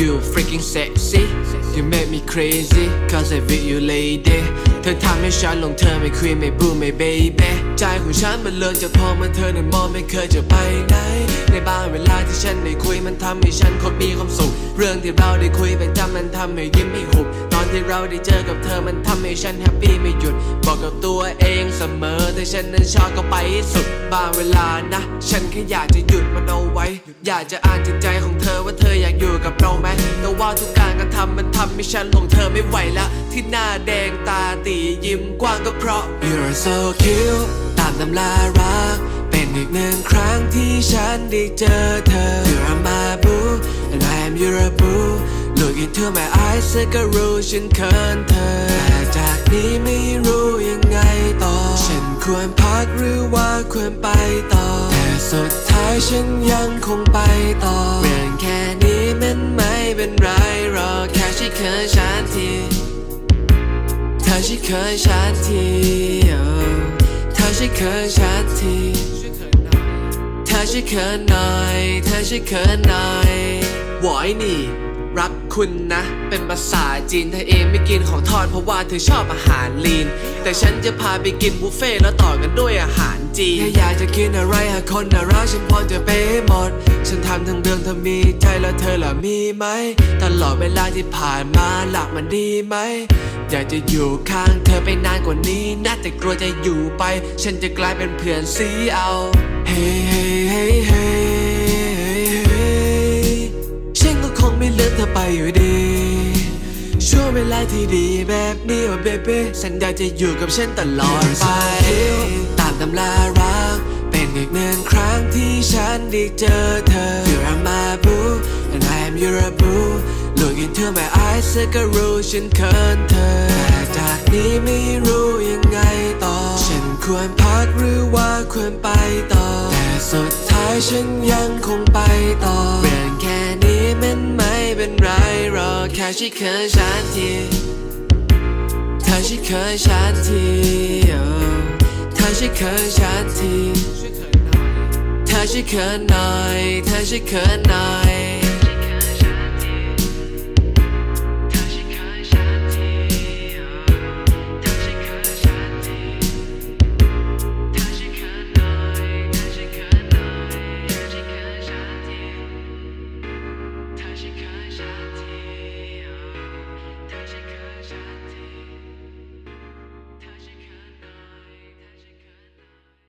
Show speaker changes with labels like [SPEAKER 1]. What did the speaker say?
[SPEAKER 1] You freaking sexy You make me crazy Cause I with you lady เธอทำให้ฉันหลงเธอไม่คุยไม่บูไม่ baby ใจของฉันมันเลินจากพอมันเธอนั้นมองไม่เคยจะไปไหน ในบางเวลาที่ฉันได้คุยมันทำให้ฉันโคตรมีความสุข เรื่องที่เราได้คุยไปจำมันทำให้ยิ้มไม่หุบ ตอนที่เราได้เจอกับเธอมันทำให้ฉันแฮปปี้ไม่หยุด บอกกับตัวเองเสมอแต่ฉันนั้นชอบก็ไปสุด บางเวลานะ ฉันแค่อยากจะหยุดมันเอาไว้ อยากจะอ่านจิตใจของเธอว่าเธออยากอยู่กับ ให้ฉันหลงเธอไม่ไหวละ ที่หน้าแดงตาตียิ้มกว้างก็เพราะ You're so cute ตามตำรารัก เป็นอีกหนึ่งครั้งที่ฉันได้เจอเธอ You're my boo and I am your boo Look into my eyes เธอก็รู้ฉันเขินเธอแต่จากนี้ไม่รู้ยังไงต่อ ฉันควรพักหรือว่าควรไปต่อ แต่สุดท้ายฉันยังคงไปต่อเรื่องแค่นี้มันไม่เป็นไรหร อกแค่ฉันเขินฉันทีเธอช่วยเขินฉันทีเธอช่วยเขินฉันทีเธอช่วยเขินหน่อยเธอช่วยเขินหน่อยหวอยนี่รักคุณนะ เป็นภาษาจีนเธอเองไม่กินของทอดเพราะว่าเธอชอบอาหารลีน แต่ฉันจะพาไปกินบุฟเฟ่แล้วต่อกันด้วยอาหารจีนแค่อยากจะกินอะไรหาคนน่ารักฉันพร้อมจะไปให้หมด ฉันทำทั้งเรื่องเธอมีใจแล้วเธอล่ะมีไหม ตลอดเวลาที่ผ่านมาหลักมันดีไหม อยากจะอยู่ข้างเธอไปนานกว่านี้นะแต่กลัวจะอยู่ไป ฉันจะกลายเป็นเพื่อนซีเอา เฮ้เฮ้เฮ้เฮ้เฮ้ฉันก็คงไม่เลือนเธอไปอยู่ดี ช่วงเวลาที่ดีแบบนี้ว่าเบเบ้ฉันอยากจะอยู่กับฉันตลอดไป ตามตำรารัก เป็นอีกหนึ่งครั้งที่ฉันได้เจอเธอ You're my boo and I am your boo Look into my eyes เธอก็รู้ฉันเขินเธอแต่จากนี้ไม่รู้ยังไงต่อ ฉันควรพักหรือว่าควรไปต่อ แต่สุดท้ายฉันยังคงไปต่อเรื่องแค่นี้มันไม่ เป็นไรหรอกแค่ช่วยเขินฉันทีเธอชิคเขินฉันทีเออเธอชิคเขินฉันทีเธอช่วยเขินหน่อยเธอช่วยเขินหน่อย